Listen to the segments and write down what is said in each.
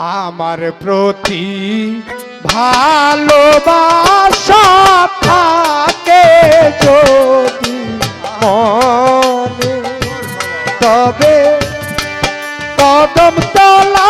আমার প্রতি ভালোবাসা থাকে যদি মনে। তবে কদম তলা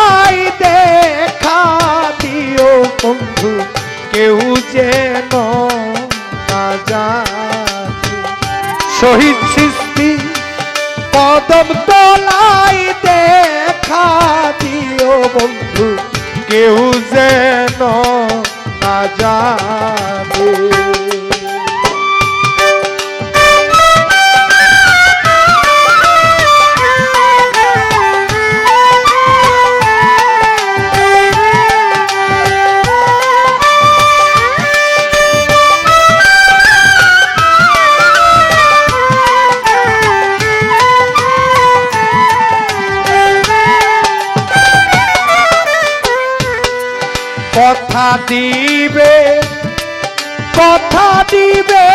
দিবে কথা দিবে।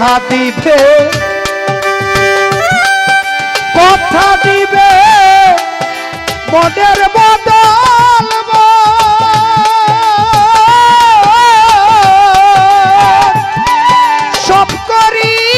কথা দিবে। কথা দিবে। মনের বদল সব করি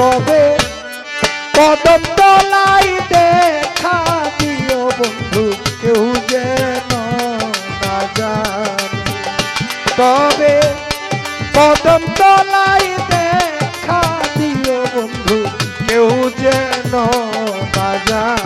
তবে কদম তলাই দেখা দিও বন্ধু, কেউ যে তবে কদম তলাই দেখা দিও বন্ধু, কেউ যেন না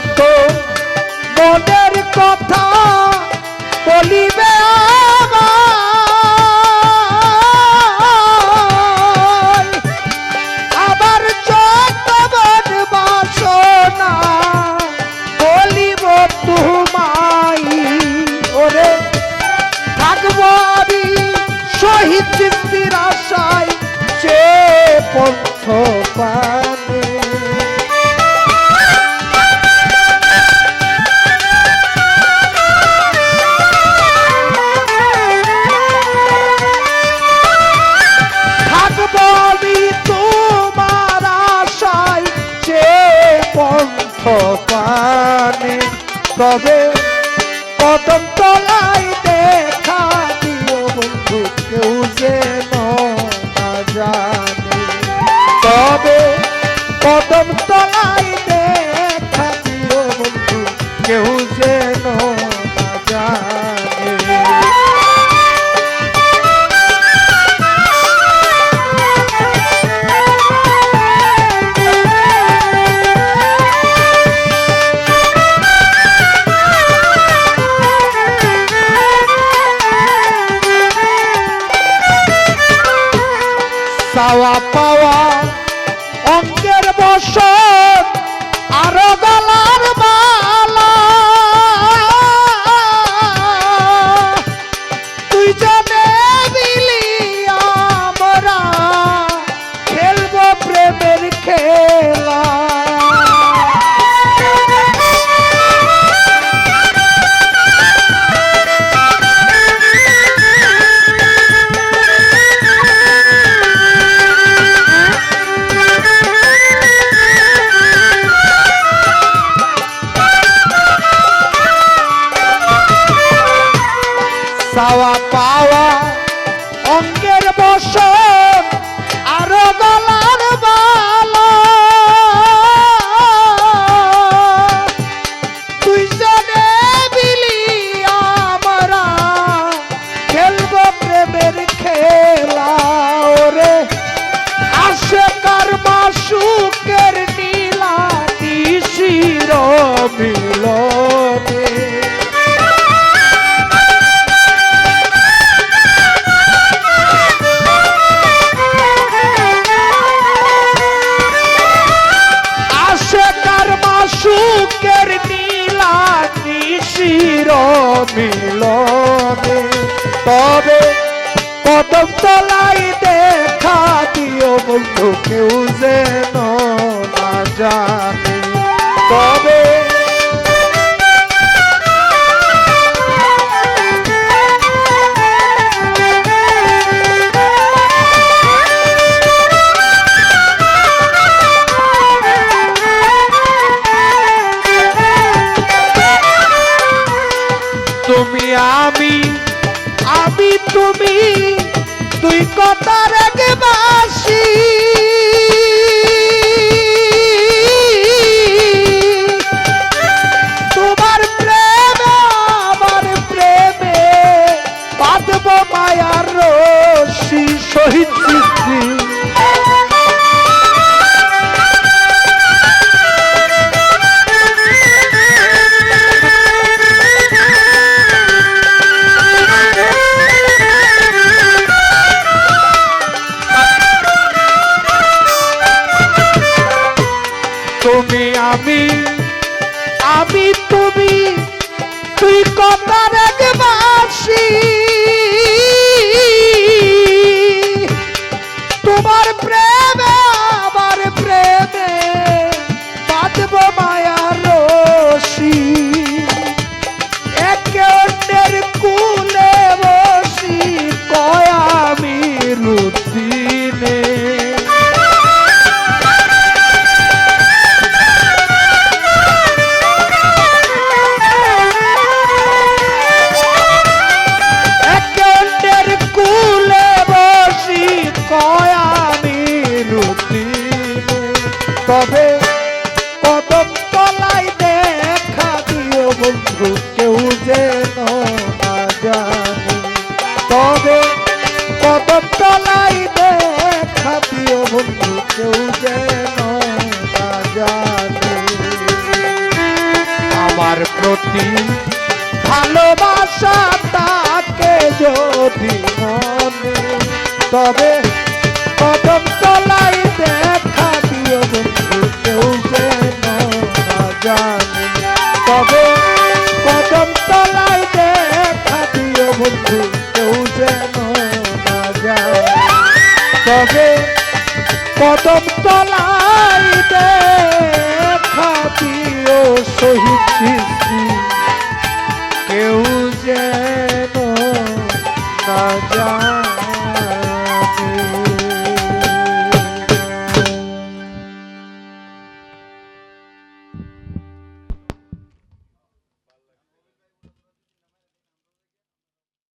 todo তবে কদম তলাই চাওয়া পাওয়া Sal a pau তবে কদম তলাই দেখা দিও বন্ধু কেউ যেন না জানে। তবে তুমি আমি তুমি তুই কথার এক বাসি। তুমি আমি আমি তুমি তুই কথার আমার প্রতি ভালোবাসা তাকে যদি তবে কদম তলাই দেখা দিও বন্ধু